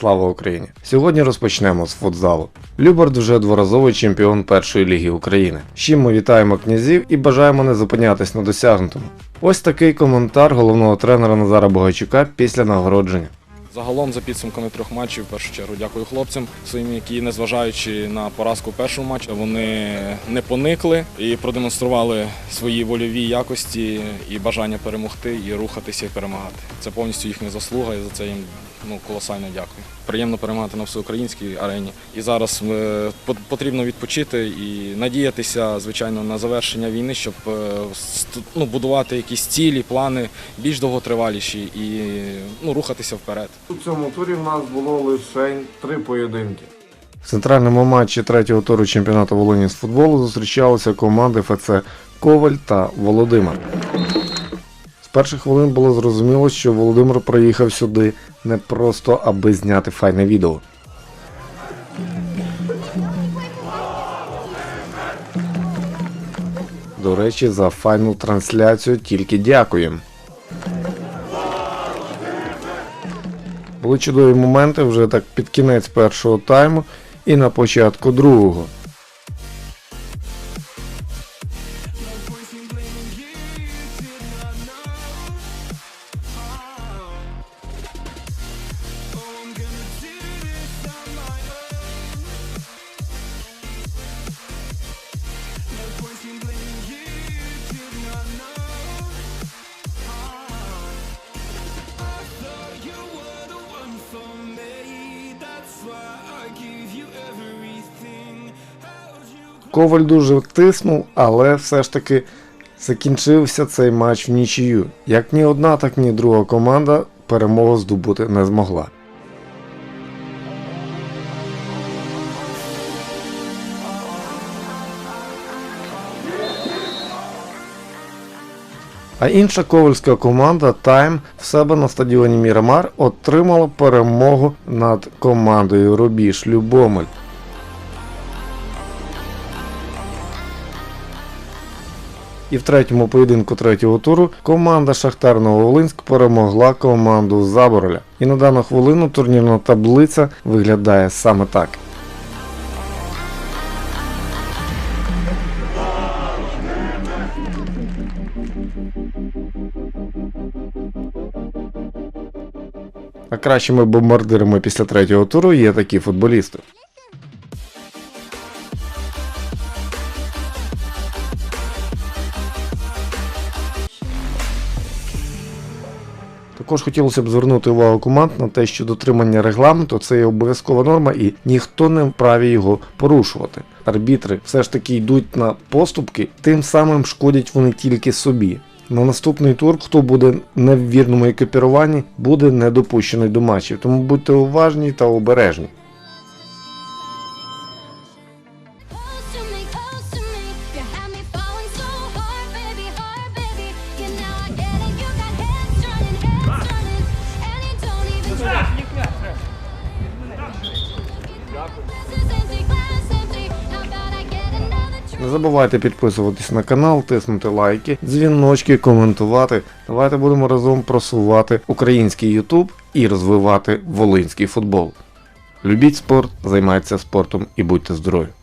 Слава Україні! Сьогодні розпочнемо з футзалу. Любард вже дворазовий чемпіон першої ліги України. З чим ми вітаємо князів і бажаємо не зупинятись на досягнутому. Ось такий коментар головного тренера Назара Богачука після нагородження. Загалом за підсумками трьох матчів, в першу чергу, дякую хлопцям своїм, які, незважаючи на поразку в першому матчі, вони не поникли і продемонстрували свої вольові якості і бажання перемогти і рухатися і перемагати. Це повністю їхня заслуга, і за це їм ну, колосально дякую. Приємно перемагати на всеукраїнській арені. І зараз е, потрібно відпочити і надіятися, звичайно, на завершення війни, щоб е, ну, будувати якісь цілі, плани більш довготриваліші і ну, рухатися вперед. У цьому турі в нас було лише три поєдинки. В центральному матчі третього туру чемпіонату Волині з футболу зустрічалися команди ФЦ Коваль та Володимир. Перших хвилин було зрозуміло, що Володимир приїхав сюди не просто аби зняти файне відео. До речі, за файну трансляцію тільки дякуємо. Були чудові моменти вже так під кінець першого тайму і на початку другого. Коваль дуже тиснув, але все ж таки закінчився цей матч в нічию. Як ні одна, так ні друга команда перемогу здобути не змогла. А інша ковальська команда Тайм в себе на стадіоні Мірамар отримала перемогу над командою Рубіж Любомель. І в третьому поєдинку третього туру команда Шахтар Нововолинськ перемогла команду Забороля. І на дану хвилину турнірна таблиця виглядає саме так. А кращими бомбардирами після третього туру є такі футболісти. Також хотілося б звернути увагу команд на те, що дотримання регламенту це є обов'язкова норма і ніхто не вправі його порушувати. Арбітри все ж таки йдуть на поступки, тим самим шкодять вони тільки собі. На наступний тур, хто буде не в вірному екіпіруванні, буде не допущений до матчів, тому будьте уважні та обережні. Не забувайте підписуватись на канал, тиснути лайки, дзвіночки, коментувати. Давайте будемо разом просувати український Ютуб і розвивати волинський футбол. Любіть спорт, займайтеся спортом і будьте здорові!